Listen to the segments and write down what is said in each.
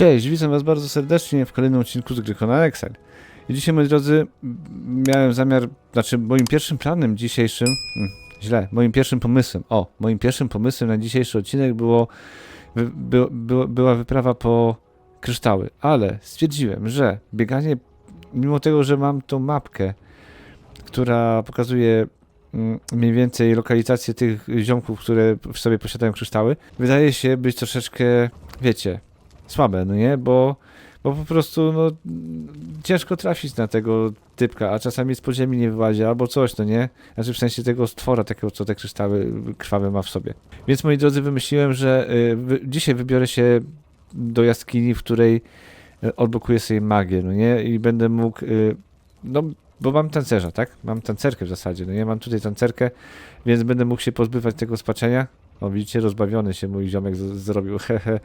Cześć, witam was bardzo serdecznie w kolejnym odcinku z gry Conan Exile. I dzisiaj, moi drodzy, miałem zamiar, znaczy moim pierwszym planem dzisiejszym, mm, źle, moim pierwszym pomysłem, o, moim pierwszym pomysłem na dzisiejszy odcinek było, by, było, była wyprawa po kryształy, ale stwierdziłem, że bieganie, mimo tego, że mam tą mapkę, która pokazuje mm, mniej więcej lokalizację tych ziomków, które w sobie posiadają kryształy, wydaje się być troszeczkę, wiecie, słabe, no nie? Bo, bo po prostu no, ciężko trafić na tego typka, a czasami z podziemi nie wyłazi albo coś, no nie? Znaczy w sensie tego stwora takiego, co te kryształy krwawe ma w sobie. Więc moi drodzy, wymyśliłem, że y, dzisiaj wybiorę się do jaskini, w której y, odblokuję sobie magię, no nie? I będę mógł, y, no bo mam tancerza, tak? Mam tancerkę w zasadzie, no nie? Mam tutaj tancerkę, więc będę mógł się pozbywać tego spaczenia. O, widzicie, rozbawiony się mój ziomek zrobił, hehe.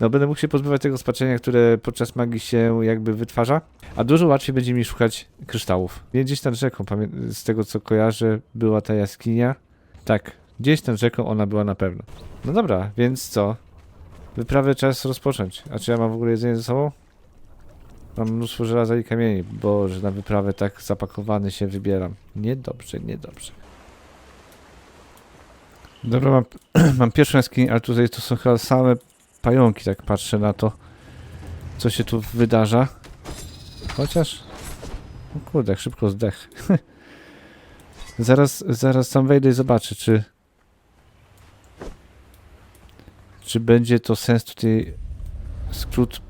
No, będę mógł się pozbywać tego spaczenia, które podczas magii się jakby wytwarza, a dużo łatwiej będzie mi szukać kryształów. Gdzieś nad rzeką, z tego co kojarzę, była ta jaskinia. Tak, gdzieś nad rzeką ona była na pewno. No dobra, więc co? Wyprawę czas rozpocząć. A czy ja mam w ogóle jedzenie ze sobą? Mam mnóstwo żelaza i kamieni. Boże, na wyprawę tak zapakowany się wybieram. Niedobrze, niedobrze. Dobra, mam, mam pierwszą jaskinię, ale tutaj to są chyba same pająki, tak patrzę na to, co się tu wydarza. Chociaż... O kurde, jak szybko zdech. zaraz, zaraz tam wejdę i zobaczę, czy... Czy będzie to sens tutaj... Skrót...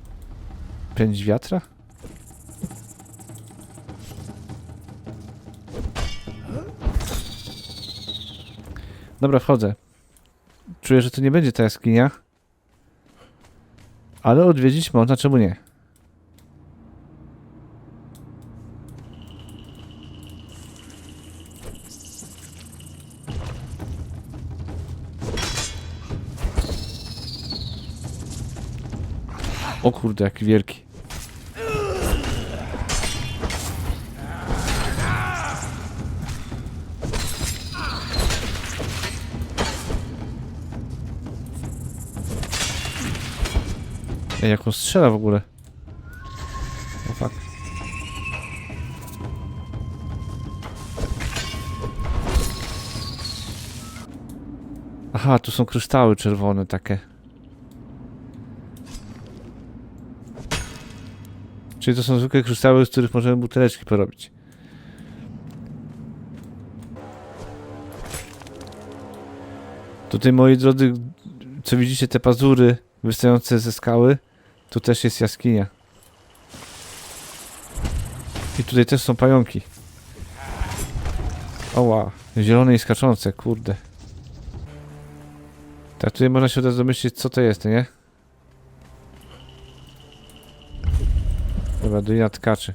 Pędź wiatra? Dobra, wchodzę. Czuję, że to nie będzie ta jaskinia. Ale odwiedzić można, czemu nie? O kurde, jaki wielki. Ej, jak on strzela w ogóle? O fuck. Aha, tu są kryształy czerwone takie. Czyli to są zwykłe kryształy, z których możemy buteleczki porobić. Tutaj, moi drodzy, co widzicie, te pazury wystające ze skały, tu też jest jaskinia. I tutaj też są pająki. Oła, zielone i skaczące, kurde. Tak, tutaj można się od razu domyślić, co to jest, nie? Dobra, Dolina Tkaczy.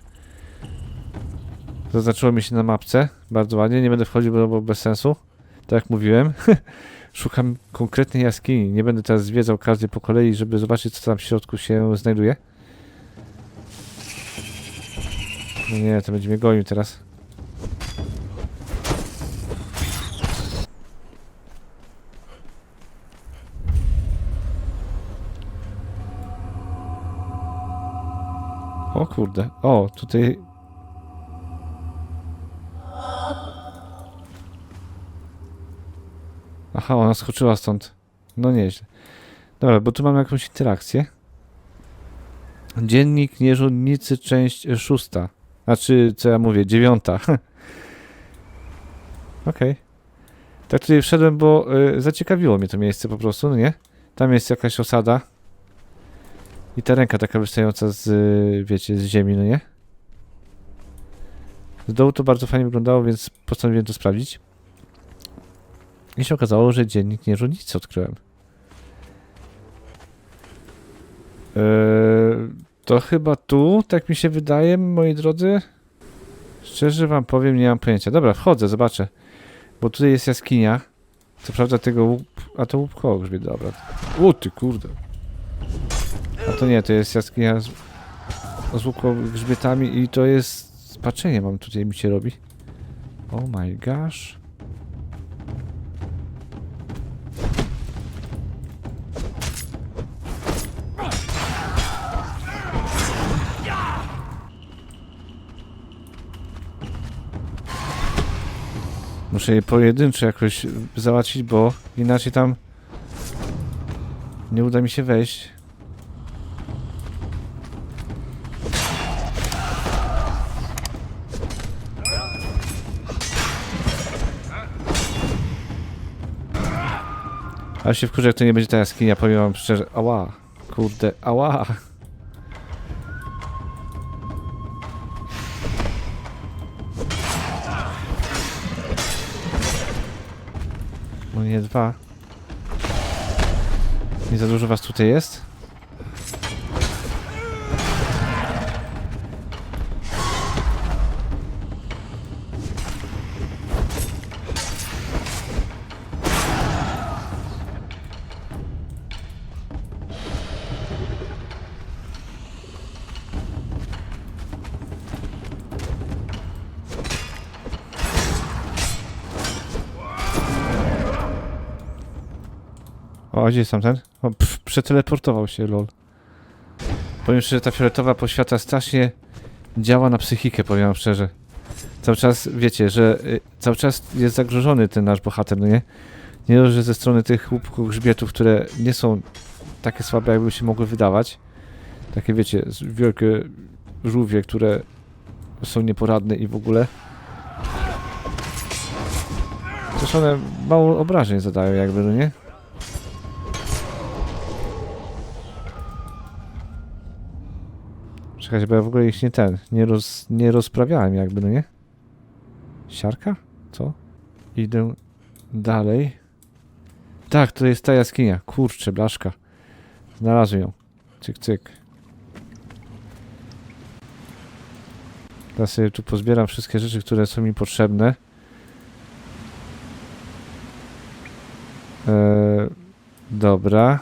Zaznaczyło mi się na mapce, bardzo ładnie, nie będę wchodził, bo bez sensu. Tak jak mówiłem. Szukam konkretnej jaskini. Nie będę teraz zwiedzał każdej po kolei, żeby zobaczyć, co tam w środku się znajduje. No nie, to będzie mnie gonił teraz. O kurde. O, tutaj... Aha, ona skoczyła stąd. No nieźle. Dobra, bo tu mam jakąś interakcję. Dziennik Nierządnicy, część szósta. Znaczy, co ja mówię, dziewiąta. Okej. Tak tutaj wszedłem, bo y, zaciekawiło mnie to miejsce po prostu, no nie? Tam jest jakaś osada. I ta ręka taka wystająca z, y, wiecie, z ziemi, no nie? Z dołu to bardzo fajnie wyglądało, więc postanowiłem to sprawdzić. I się okazało, że dziennik nierządnicy odkryłem. Eee, to chyba tu, tak mi się wydaje, moi drodzy. Szczerze wam powiem, nie mam pojęcia. Dobra, wchodzę, zobaczę. Bo tutaj jest jaskinia. Co prawda tego łup... A to łup koło grzbie, dobra. U, ty kurde. A to nie, to jest jaskinia z, z łukogrzbietami i to jest... Spaczenie mam tutaj mi się robi. Oh my gosh. Muszę je pojedynczo jakoś załatwić, bo inaczej tam nie uda mi się wejść. Ale się wkurzę, jak to nie będzie ta jaskinia, powiem wam szczerze. Ała, kurde, ała. Nie dwa. Nie za dużo was tutaj jest? O, gdzie jest tamten? O, pff, przeteleportował się, lol. Powiem szczerze, ta fioletowa poświata strasznie działa na psychikę, powiem szczerze. Cały czas, wiecie, że y, cały czas jest zagrożony ten nasz bohater, no nie? Nie dość, że ze strony tych łupków grzbietów, które nie są takie słabe, jakby się mogły wydawać. Takie, wiecie, wielkie żółwie, które są nieporadne i w ogóle. Też one mało obrażeń zadają, jakby, no nie? Czekajcie, bo ja w ogóle ich nie ten, nie, roz, nie rozprawiałem jakby, no nie? Siarka? Co? Idę dalej. Tak, to jest ta jaskinia. Kurczę, blaszka. Znalazłem ją. Cyk, cyk. Teraz sobie tu pozbieram wszystkie rzeczy, które są mi potrzebne. Eee, dobra.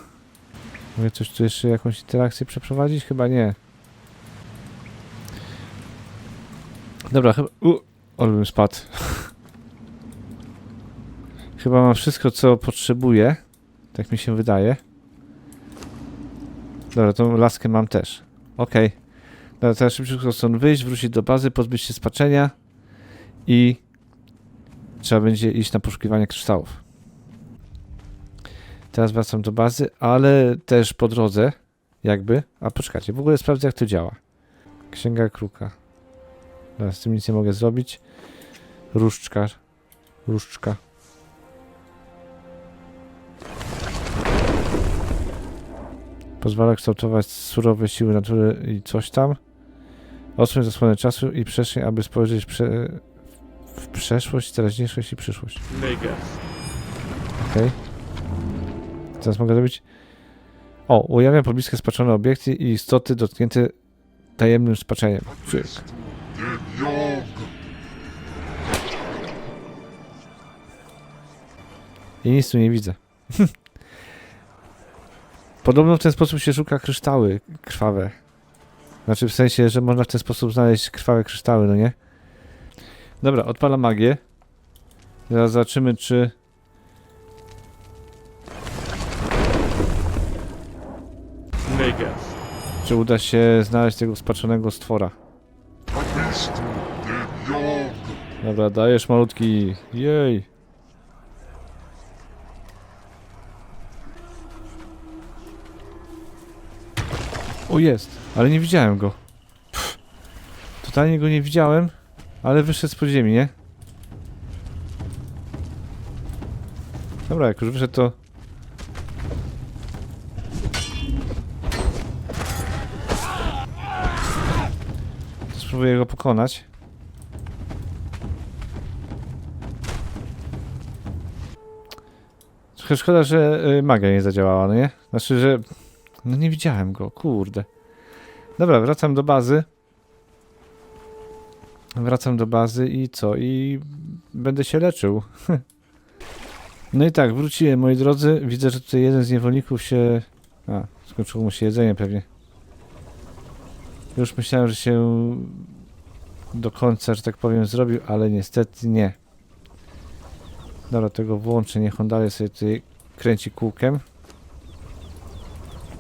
Mogę coś tu jeszcze, jakąś interakcję przeprowadzić? Chyba nie. Dobra, chyba... U, ale bym spadł. chyba mam wszystko, co potrzebuję. Tak mi się wydaje. Dobra, tą laskę mam też. Okej. Dobra, teraz szybciutko stąd wyjść, wrócić do bazy, pozbyć się spaczenia i trzeba będzie iść na poszukiwanie kryształów. Teraz wracam do bazy, ale też po drodze, jakby. A poczekajcie, w ogóle sprawdzę, jak to działa. Księga kruka. Dobra, z tym nic nie mogę zrobić. Różdżka. Różdżka. Pozwala kształtować surowe siły natury i coś tam. Odsuń zasłonę czasu i przestrzeń, aby spojrzeć prze... w przeszłość, teraźniejszość i przyszłość. Okej. Teraz mogę zrobić. O, ujawnia pobliskie spaczone obiekty i istoty dotknięte tajemnym spaczeniem. Cyk. I nic tu nie widzę. Podobno w ten sposób się szuka kryształy krwawe. Znaczy w sensie, że można w ten sposób znaleźć krwawe kryształy, no nie? Dobra, odpalam magię. Zaraz zobaczymy, czy... Czy uda się znaleźć tego spaczonego stwora. Dobra, dajesz malutki. Jej. O jest, ale nie widziałem go. Pff. Totalnie go nie widziałem, ale wyszedł z podziemi, nie? Dobra, jak już wyszedł to... spróbuję go pokonać. Szkoda, że y, magia nie zadziałała, no nie? Znaczy, że... No nie widziałem go, kurde. Dobra, wracam do bazy. Wracam do bazy i co? I będę się leczył. no i tak, wróciłem, moi drodzy. Widzę, że tutaj jeden z niewolników się... A, skończyło mu się jedzenie pewnie. Już myślałem, że się do końca, że tak powiem, zrobił, ale niestety nie. Dobra, tego włączę, niech on dalej sobie tutaj kręci kółkiem.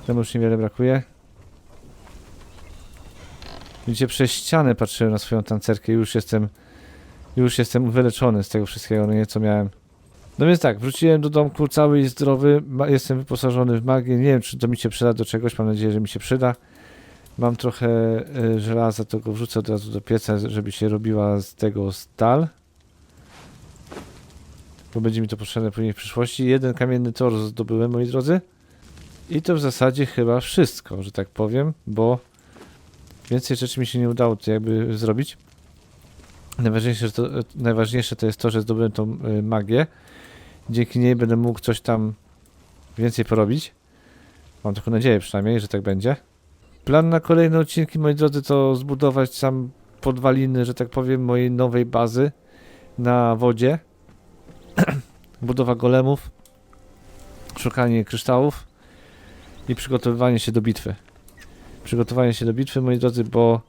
Temu już niewiele brakuje. Widzicie, przez ścianę patrzyłem na swoją tancerkę i już jestem już jestem wyleczony z tego wszystkiego, no nie, co miałem. No więc tak, wróciłem do domku cały i zdrowy, jestem wyposażony w magię, nie wiem czy to mi się przyda do czegoś, mam nadzieję, że mi się przyda. Mam trochę y, żelaza, to go wrzucę od razu do pieca, żeby się robiła z tego stal. Bo będzie mi to potrzebne później w przyszłości. Jeden kamienny tor zdobyłem, moi drodzy. I to w zasadzie chyba wszystko, że tak powiem, bo więcej rzeczy mi się nie udało jakby zrobić. Najważniejsze, to, najważniejsze to jest to, że zdobyłem tą y, magię. Dzięki niej będę mógł coś tam więcej porobić. Mam taką nadzieję przynajmniej, że tak będzie. Plan na kolejne odcinki, moi drodzy, to zbudować sam podwaliny, że tak powiem, mojej nowej bazy na wodzie. Budowa golemów, szukanie kryształów i przygotowywanie się do bitwy. Przygotowanie się do bitwy, moi drodzy, bo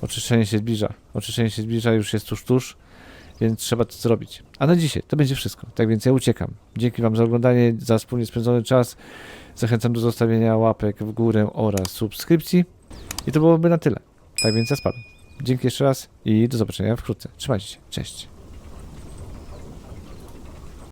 oczyszczenie się zbliża. Oczyszczenie się zbliża, już jest tuż, tuż, więc trzeba to zrobić. A na dzisiaj to będzie wszystko. Tak więc ja uciekam. Dzięki Wam za oglądanie, za wspólnie spędzony czas. Zachęcam do zostawienia łapek w górę oraz subskrypcji. I to byłoby na tyle. Tak więc ja spadam. Dzięki jeszcze raz i do zobaczenia wkrótce. Trzymajcie się. Cześć.